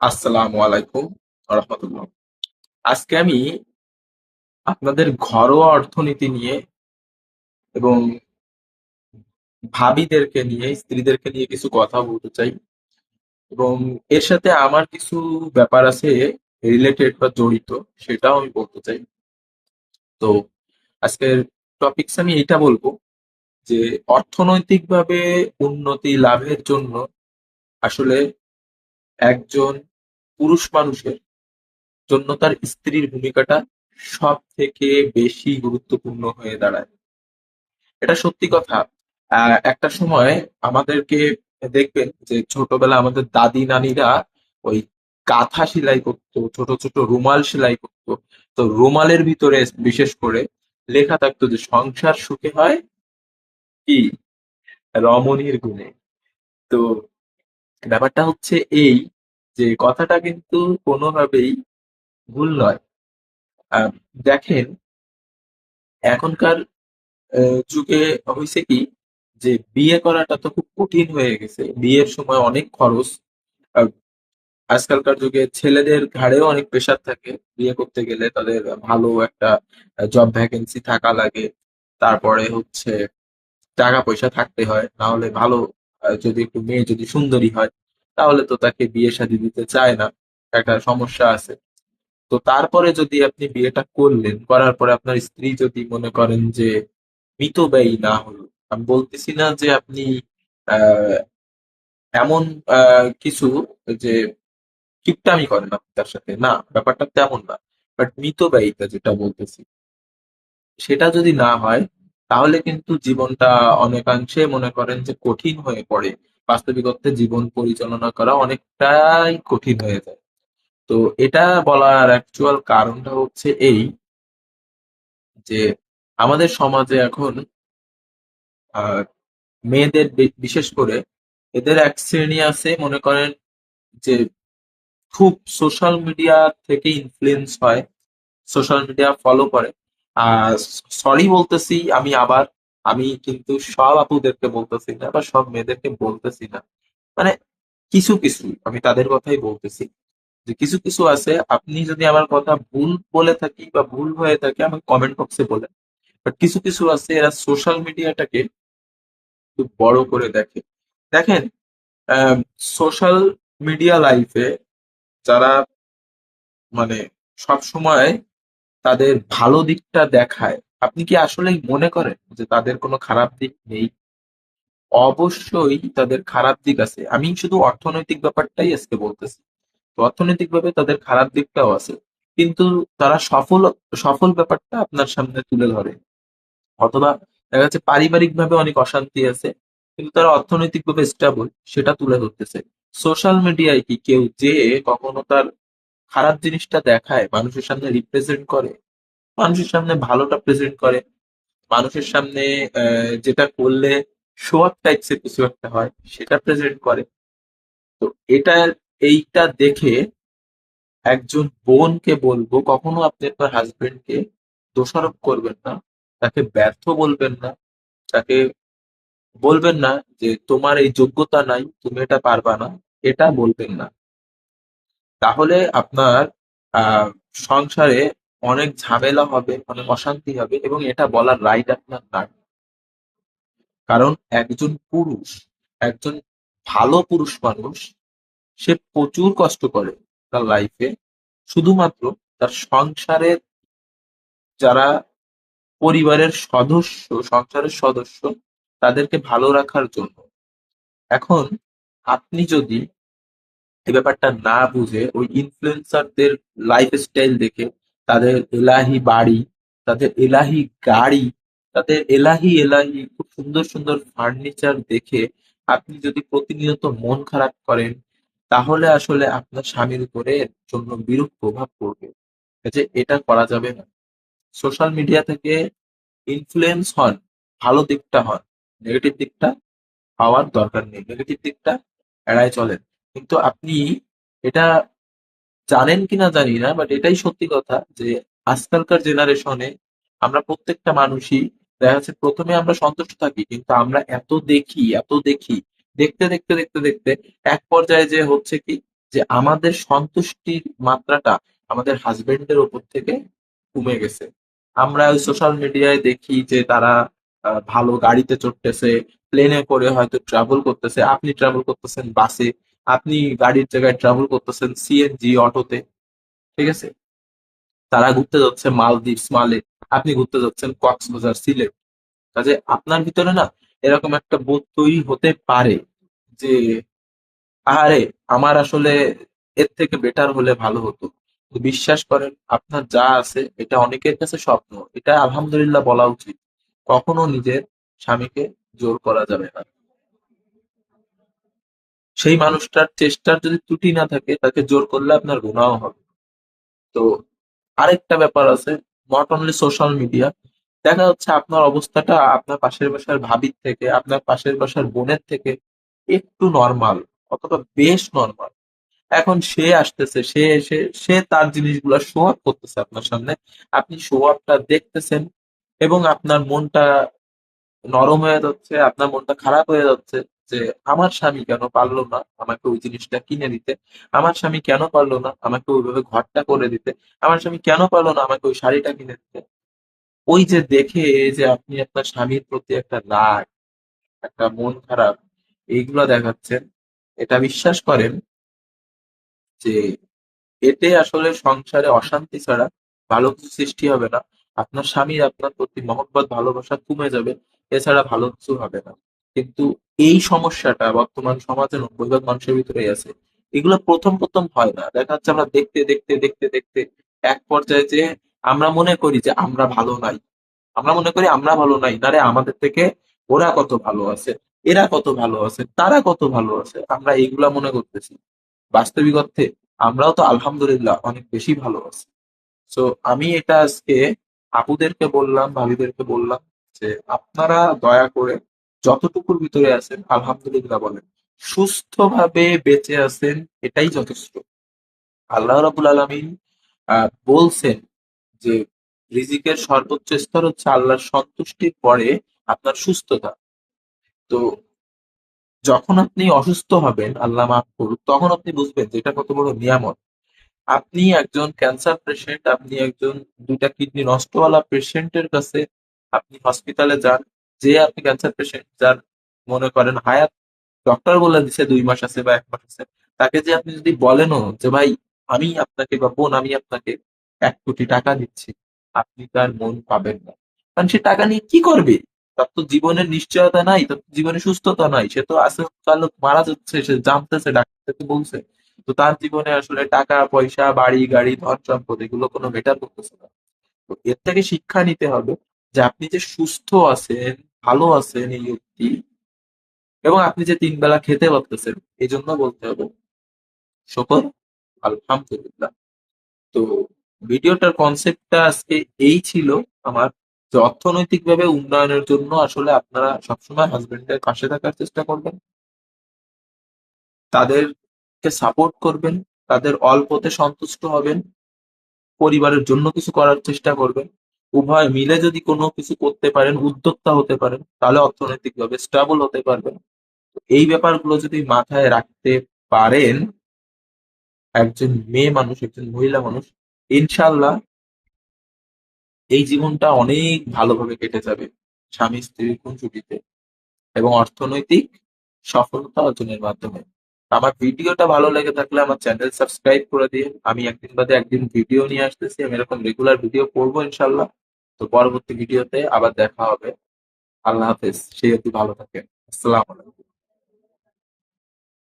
আসসালামু আলাইকুম রহমতুল্লাহ। আজকে আমি আপনাদের ঘরোয়া অর্থনীতি নিয়ে এবং ভাবিদেরকে নিয়ে, স্ত্রীদেরকে নিয়ে কিছু কথা বলতে চাই এবং এর সাথে আমার কিছু ব্যাপার আছে রিলেটেড বা জড়িত, সেটাও আমি বলতে চাই। তো আজকের টপিকস আমি এটা বলব যে অর্থনৈতিকভাবে উন্নতি লাভের জন্য আসলে একজন পুরুষ মানুষের জন্য তার স্ত্রীর ভূমিকাটা সব থেকে বেশি গুরুত্বপূর্ণ হয়ে দাঁড়ায়। এটা সত্যি কথা। একটা সময় আমাদেরকে দেখবেন যে ছোটবেলা আমাদের দাদি নানিরা ওই কাঁথা সেলাই করতো, ছোট ছোট রুমাল সেলাই করতো। তো রুমালের ভিতরে বিশেষ করে লেখা থাকতো যে, সংসার সুখে হয় কি? রমণীর গুণে। তো ব্যাপারটা হচ্ছে এই যে কথাটা কিন্তু কোনোভাবেই ভুল নয়। দেখেন, এখনকার যুগে হয়েছে কি যে বিয়ে করাটা তো খুব কঠিন হয়ে গেছে। বিয়ের সময় অনেক খরচ। আজকালকার যুগে ছেলেদের ঘাড়েও অনেক প্রেশার থাকে। বিয়ে করতে গেলে তাদের ভালো একটা জব ভ্যাকেন্সি থাকা লাগে। তারপরে হচ্ছে টাকা পয়সা থাকতে হয়। না হলে ভালো যদি একটু মেয়ে যদি সুন্দরী হয় তাহলে তো তাকে বিয়ে শাদী দিতে চায় না, একটা সমস্যা আছে। তো তারপরে যদি আপনি বিয়েটা করলেন, করার পরে আপনার স্ত্রী যদি মনে করেন যে মৃত মিতব্যয়ী না হলো, আমি বলতেছি না যে আপনি এমন কিছু যে কিপটামি করেন আপনি তার সাথে, না, ব্যাপারটা তেমন না। বাট মৃত মিতব্যয়িতা যেটা বলতেছি, সেটা যদি না হয়, তাহলে কিন্তু জীবনটা অনেকাংশে মনে করেন যে কঠিন হয়ে পড়ে। বাস্তবিক অর্থে জীবন পরিচালনা করা অনেকটাই কঠিন হয়ে যায়। তো এটা বলার অ্যাকচুয়াল কারণটা হচ্ছে এই যে আমাদের সমাজে এখন মেয়েদের বিশেষ করে এদের এক শ্রেণি আছে, মনে করেন যে খুব সোশ্যাল মিডিয়া থেকে ইনফ্লুয়েন্স হয় সোশ্যাল মিডিয়া ফলো করে। আর সরি বলতেছি, আমি আবার আমি কিন্তু সব আপুদেরকে বলতেছি না বা সব মেয়েদেরকে বলতেছি না। মানে কিছু কিছু, আমি তাদের কথাই বলতেছি যে কিছু কিছু আছে, আপনি যদি আমার কথা ভুল বলে থাকি বা ভুল হয়ে থাকে, আমাকে কমেন্ট বক্সে বলেন। বাট কিছু কিছু আছে, এরা সোশ্যাল মিডিয়াটাকে খুব বড় করে দেখে। দেখেন সোশ্যাল মিডিয়া লাইফে যারা মানে সব সময় তাদের ভালো দিকটা দেখায় আপনি কি আসলেই মনে করেন যে তাদের কোনো খারাপ দিক নেই? অবশ্যই তাদের খারাপ দিক আছে। আমি শুধু অর্থনৈতিক ব্যাপারটাই আজকে বলতেছি। তো অর্থনৈতিকভাবে তাদের খারাপ দিকটাও আছে। কিন্তু তারা সফল সফল ব্যাপারটা আপনার সামনে তুলে ধরে। অথবা দেখা যাচ্ছে পারিবারিক ভাবে অনেক অশান্তি আছে, কিন্তু তারা অর্থনৈতিক ভাবে স্টেবল সেটা তুলে ধরতেছে। সোশ্যাল মিডিয়ায় কি কেউ যে কখনো তার খারাপ জিনিসটা দেখায়, মানুষের সামনে রিপ্রেজেন্ট করে মানুষের সামনে ভালোটা প্রেজেন্ট করে। মানুষের সামনে যেটা করলে শো অফ টাইপস এর কিছু একটা হয়, সেটা প্রেজেন্ট করে। তো এটা, এইটা দেখে একজন বোনকে বলব, কখনো আপনি আপনার হাজবেন্ডকে দোষারোপ করবেন না, তাকে ব্যর্থ বলবেন না, তাকে বলবেন না যে তোমার এই যোগ্যতা নাই, তুমি এটা পারবা না, এটা বলবেন না। তাহলে আপনার সংসারে অনেক ঝামেলা হবে, অনেক অশান্তি হবে এবং এটা বলার রাইট আপনার নাই। কারণ একজন পুরুষ, একজন ভালো পুরুষ মানুষ, সে প্রচুর কষ্ট করে তার লাইফে শুধুমাত্র তার সংসারের যারা পরিবারের সদস্য, সংসারের সদস্য, তাদেরকে ভালো রাখার জন্য। এখন আপনি যদি এই ব্যাপারটা না বুঝে, ওই ইনফ্লুয়েন্সারদের লাইফ স্টাইল দেখে তাদের এলাহি বাড়ি, তাদের এলাহি গাড়ি, তাদের এলাহি এলাহি খুব সুন্দর সুন্দর ফার্নিচার দেখে আপনি যদি প্রতিনিয়ত মন খারাপ করেন, তাহলে আসলে আপনার স্বামীর উপরে জন্য বিরূপ প্রভাব পড়বে। যে এটা করা যাবে না। সোশ্যাল মিডিয়া থেকে ইনফ্লুয়েন্স হন, ভালো দিকটা হন নেগেটিভ দিকটা হওয়ার দরকার নেই নেগেটিভ দিকটা এড়ায় চলেন। কিন্তু আপনি এটা জানেন কিনা জানি না বাট এটাই সত্যি কথা যে আজকালকার জেনারেশনে আমরা প্রত্যেকটা মানুষই দেখা যাচ্ছে প্রথমে আমরা সন্তুষ্ট থাকি, কিন্তু আমরা এত দেখি এত দেখি, দেখতে দেখতে দেখতে দেখতে এক পর্যায়ে যে হচ্ছে কি যে আমাদের সন্তুষ্টির মাত্রাটা আমাদের হাজবেন্ডের উপর থেকে কমে গেছে। আমরা ওই সোশ্যাল মিডিয়ায় দেখি যে তারা ভালো গাড়িতে চড়তেছে প্লেনে করে হয়তো ট্রাভেল করতেছে, আপনি ট্রাভেল করতেছেন বাসে আপনি গাড়ির জায়গায় ট্রাভেল করতেছেন সিএনজি অটোতে ঠিক আছে? তারা ঘুরতে যাচ্ছে মালদ্বীপস মালে। আপনি ঘুরতে যাচ্ছেন কক্সবাজার, সিলেট। কাজে আপনার ভিতরে না এরকম একটা বোধ তৈরি হতে পারে যে আরে আমার আসলে এর থেকে বেটার হলে ভালো হতো। বিশ্বাস করেন, আপনার যা আছে, এটা অনেকের কাছে স্বপ্ন। এটা আলহামদুলিল্লাহ বলা উচিত। কখনো নিজের স্বামীকে জোর করা যাবে না। সেই মানুষটার চেষ্টার যদি ত্রুটি না থাকে, তাকে জোর করলে আপনার গুনাহ হবে। তো আরেকটা ব্যাপার আছে নট অনলি সোশ্যাল মিডিয়া দেখা যাচ্ছে আপনার অবস্থাটা আপনার পাশের বাসার ভাবির থেকে, আপনার পাশের বাসার বোনের থেকে একটু নর্মাল অথবা বেশ নর্মাল এখন সে আসতেছে, সে এসে, সে তার জিনিসগুলো শো আপ করতেছে আপনার সামনে, আপনি শো আপটা দেখতেছেন এবং আপনার মনটা নরম হয়ে যাচ্ছে, আপনার মনটা খারাপ হয়ে যাচ্ছে। যে আমার স্বামী কেন পারল না আমাকে ওই জিনিসটা কিনে দিতে? আমার স্বামী কেন পারল না আমাকে ওইভাবে ঘরটা করে দিতে? আমার স্বামী কেন পারল না আমাকে ওই শাড়িটা কিনে দিতে? ওই যে দেখে যে আপনি আপনার স্বামীর প্রতি একটা রাগ, একটা মন খারাপ, এইগুলো দেখাচ্ছেন, এটা বিশ্বাস করেন যে এতে আসলে সংসারে অশান্তি ছাড়া ভালো কিছু সৃষ্টি হবে না। আপনার স্বামীর আপনার প্রতি মহব্বত, ভালোবাসা কমে যাবে, এছাড়া ভালো কিছু হবে না। কিন্তু এই সমস্যাটা বর্তমান সমাজে নব্বই ভাগ মানুষের ভিতরেই আছে। এগুলো প্রথম প্রথম হয় না। দেখা যাচ্ছে আমরা দেখতে দেখতে দেখতে দেখতে এক পর্যায়ে যে আমরা মনে করি যে আমরা ভালো নাই। আমরা মনে করি আমরা ভালো নাই। না রে, আমাদের থেকে ওরা কত ভালো আছে, এরা কত ভালো আছে, তারা কত ভালো আছে, আমরা এইগুলা মনে করতেছি। বাস্তবিক অর্থে আমরাও তো আলহামদুলিল্লাহ অনেক বেশি ভালো আছি। তো আমি এটা আজকে আপুদেরকে বললাম, ভাবিদেরকে বললাম যে আপনারা দয়া করে যতটুকুর ভিতরে আছেন, আলহামদুলিল্লাহ বলেন, সুস্থভাবে বেঁচে আছেন, এটাই যথেষ্ট। আল্লাহ রাবুল আলমিন বলছেন যে রিজিকের সর্বোচ্চ স্তর হচ্ছে আল্লাহর সন্তুষ্টির পরে আপনার সুস্থতা। তো যখন আপনি অসুস্থ হবেন, আল্লাহ মাফ করুক, তখন আপনি বুঝবেন যে এটা কত বড় নিয়ামত। আপনি একজন ক্যান্সার পেশেন্ট, আপনি একজন দুইটা কিডনি নষ্টওয়ালা পেশেন্টের কাছে আপনি হসপিটালে যান যে আপনি ক্যান্সার পেশেন্ট যার মনে করেন হায়াত ডক্টর বলে দিছে দুই মাস আছে বা এক মাস আছে, তাকে যে আপনি যদি বলেনও যে, ভাই, আমি আপনাকে বা বোন, আমি আপনাকে এক কোটি টাকা দিচ্ছি, আপনি তার মন পাবেন না। কারণ সে টাকা নিয়ে কি করবে? তার তো জীবনের নিশ্চয়তা নাই, তার জীবনে সুস্থতা নাই, সে তো আছে কাল মারা যাচ্ছে, সে জানতেছে ডাক্তারকে বলছে। তো তার জীবনে আসলে টাকা, পয়সা, বাড়ি, গাড়ি, ধন, সম্পদ, এগুলো কোনো মেটার করতেছে না। তো এর থেকে শিক্ষা নিতে হবে যে, আপনি যে সুস্থ আছেন ভালো আছেন এই অব্দি এবং আপনি যে তিন বেলা খেতে পারতেছেন এই জন্য বলতে হবে শকর আলহামদুলিল্লাহ। তো ভিডিওটার কনসেপ্টটা আজকে এই ছিল আমার যে অর্থনৈতিকভাবে উন্নয়নের জন্য আসলে আপনারা সবসময় হাজবেন্ডের পাশে থাকার চেষ্টা করবেন। তাদেরকে সাপোর্ট করবেন, তাদের অল্পতে সন্তুষ্ট হবেন, পরিবারের জন্য কিছু করার চেষ্টা করবেন। উভয় মিলে যদি কোনো কিছু করতে পারেন, উদ্যোক্তা হতে পারেন, তাহলে অর্থনৈতিকভাবে স্টেবল হতে পারবেন। এই ব্যাপারগুলো যদি মাথায় রাখতে পারেন, একজন মেয়ে মানুষ, একজন মহিলা মানুষ ইনশাল্লাহ এই জীবনটা অনেক ভালোভাবে কেটে যাবে স্বামী স্ত্রীর খুনসুটিতে এবং অর্থনৈতিক সফলতা অর্জনের মাধ্যমে। আমার ভিডিওটা ভালো লেগে থাকলে আমার চ্যানেল সাবস্ক্রাইব করে দিন। আমি একদিন বাদে একদিন ভিডিও নিয়ে আসতেছি, আমি এরকম রেগুলার ভিডিও করব ইনশাল্লাহ তো পরবর্তী ভিডিওতে আবার দেখা হবে। আল্লাহ হাফেজ। সে যদি ভালো থাকেন। আসসালাম আলাইকুম।